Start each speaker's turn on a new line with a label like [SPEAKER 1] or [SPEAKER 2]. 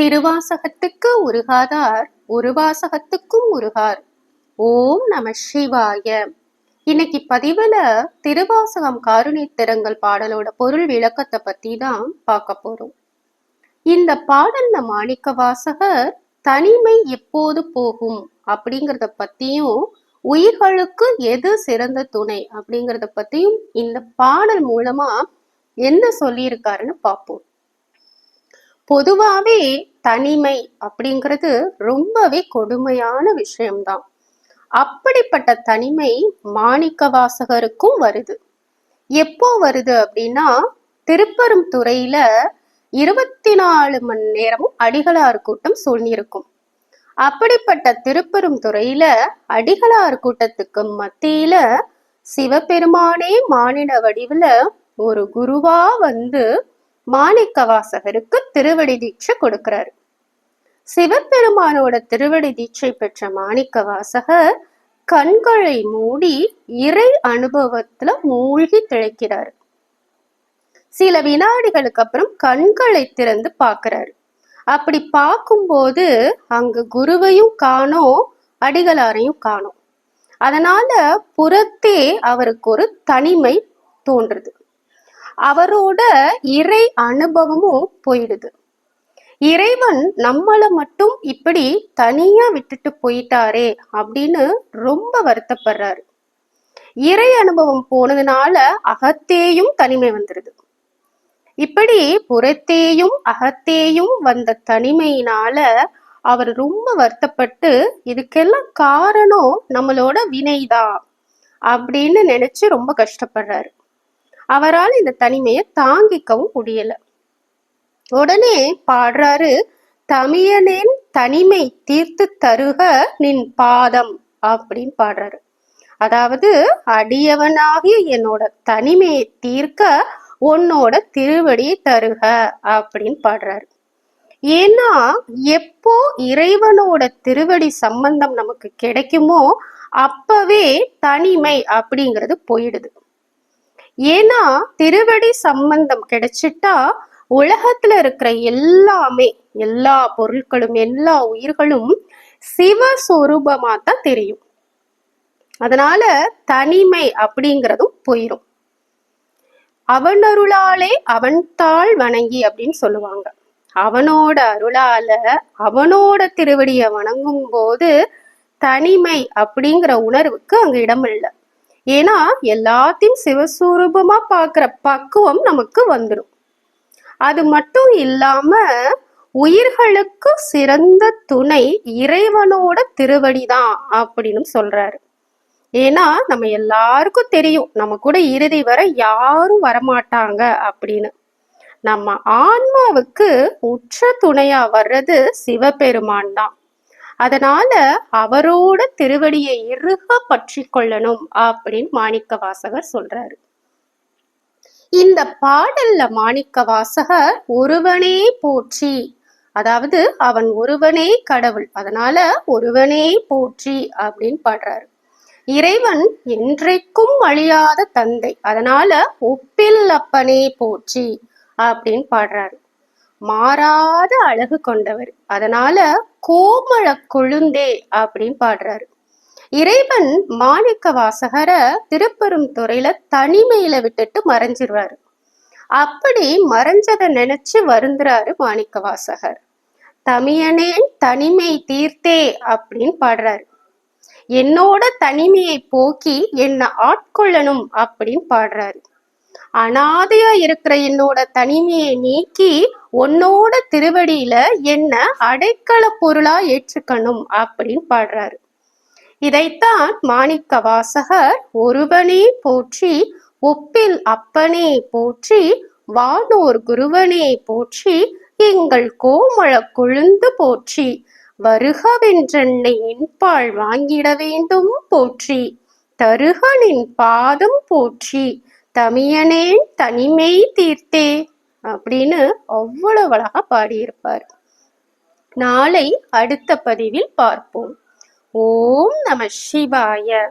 [SPEAKER 1] திருவாசகத்துக்கு உருகாதார் உருவாசகத்துக்கும் உருகார். ஓம் நம சிவாய. இன்னைக்கு பதிவுல திருவாசகம் காருணை திறங்கள் பாடலோட பொருள் விளக்கத்தை பத்தி தான் பார்க்க போறோம். இந்த பாடல்ல மாணிக்க வாசகர் தனிமை எப்போது போகும்? அப்படிங்கிறத பத்தியும் உயிர்களுக்கு எது சிறந்த துணை? அப்படிங்கறத பத்தியும் இந்த பாடல் மூலமா என்ன சொல்லியிருக்காருன்னு பார்ப்போம். பொதுவாகவே தனிமை அப்படிங்கிறது ரொம்பவே கொடுமையான விஷயம்தான். அப்படிப்பட்ட தனிமை மாணிக்க வாசகருக்கும் வருது. எப்போ வருது அப்படின்னா திருப்பரும் துறையில இருபத்தி நாலு மணி நேரமும் அடிகளார் கூட்டம் சொல்லியிருக்கும் அப்படிப்பட்ட திருப்பெரும் துறையில அடிகளார் கூட்டத்துக்கு மத்தியில சிவபெருமானே மானிட வடிவுல ஒரு குருவா வந்து மாணிக்க வாசகருக்கு திருவடி தீட்சை கொடுக்கிறாரு. சிவபெருமானோட திருவடி தீட்சை பெற்ற மாணிக்க வாசகர் கண்களை மூடி இறை அனுபவத்துல மூழ்கி திளைக்கிறாரு. சில வினாடிகளுக்கு அப்புறம் கண்களை திறந்து பார்க்கிறாரு. அப்படி பார்க்கும்போது அங்கு குருவையும் காணோம் அடிகளாரையும் காணோம். அதனால புறத்தே அவருக்கு ஒரு தனிமை தோன்றுது. அவரோட இறை அனுபவமும் போயிடுது. இறைவன் நம்மளை மட்டும் இப்படி தனியா விட்டுட்டு போயிட்டாரே அப்படின்னு ரொம்ப வருத்தப்படுறாரு. இறை அனுபவம் போனதுனால அகத்தேயும் தனிமை வந்துடுது இப்படி புறத்தேயும் அகத்தேயும் வந்த தனிமையினால அவர் ரொம்ப வருத்தப்பட்டு இதுக்கெல்லாம் காரணம் நம்மளோட வினைதான் அப்படின்னு நினைச்சு ரொம்ப கஷ்டப்படுறாரு. அவரால் இந்த தனிமையை தாங்கிக்கவும் முடியல. உடனே பாடுறாரு தமிழனின் தனிமை தீர்த்து தருக நின் பாதம் அப்படின்னு பாடுறாரு. அதாவது அடியவனாகிய என்னோட தனிமையை தீர்க்க உன்னோட திருவடியை தருக அப்படின்னு பாடுறாரு. ஏன்னா எப்போ இறைவனோட திருவடி சம்பந்தம் நமக்கு கிடைக்குமோ அப்பவே தனிமை அப்படிங்கிறது போயிடுது. ஏன்னா திருவடி சம்பந்தம் கிடைச்சிட்டா உலகத்துல இருக்கிற எல்லாமே எல்லா பொருட்களும் எல்லா உயிர்களும் சிவஸ்வரூபமா தான் தெரியும். அதனால தனிமை அப்படிங்கிறதும் போயிரும். அவன் அருளாலே அவன் தாள் வணங்கி அப்படின்னு சொல்லுவாங்க. அவனோட அருளால அவனோட திருவடியை வணங்கும் போது தனிமை அப்படிங்கிற உணர்வுக்கு அங்க இடம் இல்லை ஏன்னா எல்லாத்தையும் சிவஸ்வரூபமா பார்க்குற பக்குவம் நமக்கு வந்துடும் அது மட்டும் இல்லாம உயிர்களுக்கு சிறந்த துணை இறைவனோட திருவடி தான் அப்படின்னு சொல்றாரு. ஏன்னா நம்ம எல்லாருக்கும் தெரியும் நம்ம கூட இறுதி வரை யாரும் வரமாட்டாங்க அப்படின்னு. நம்ம ஆன்மாவுக்கு உற்ற துணையா வர்றது சிவபெருமான் தான். அதனால அவரோட திருவடியை இறுக பற்றி கொள்ளணும் அப்படின்னு மாணிக்க வாசகர் சொல்றாரு. இந்த பாடல்ல மாணிக்க வாசகர் ஒருவனே போற்றி அதாவது அவன் ஒருவனே கடவுள் அதனால ஒருவனே போற்றி அப்படின்னு பாடுறாரு. இறைவன் என்றைக்கும் அழியாத தந்தை அதனால ஒப்பில் அப்பனே போற்றி அப்படின்னு பாடுறாரு. மாறாத அழகு கொண்டவர். அதனால கோமள கொழுந்தே அப்படின்னு பாடுறாரு. இறைவன் மாணிக்க வாசகரை திருப்பெரும் துறையில தனிமையில விட்டுட்டு மறைஞ்சிருவாரு அப்படி மறைஞ்சதை நினைச்சு வருந்துறாரு மாணிக்க வாசகர். தமியனே தனிமை தீர்த்தே அப்படின்னு பாடுறாரு. என்னோட தனிமையை போக்கி என்னை ஆட்கொள்ளணும் அப்படின்னு பாடுறாரு. அனாதையா இருக்கிற என்னோட தனிமையை நீக்கி உன்னோட திருவடியில என்ன அடைக்கல பொருளா ஏற்றுக்கணும் அப்படின்னு பாடுறாரு. இதைத்தான் மாணிக்க வாசகர் ஒருவனே போற்றி ஒப்பில் அப்பனே போற்றி வானோர் குருவனே போற்றி எங்கள் கோமள கொழுந்து போற்றி வருகவென்றென்னை இன்பால் வாங்கிட வேண்டும் போற்றி தருகனின் பாதம் போற்றி தமியனேன் தனிமை தீர்த்தே அப்படின்னு அவ்வளவு அழகா பாடியிருப்பார். நாளை அடுத்த பதிவில் பார்ப்போம். ஓம் நம சிவாய.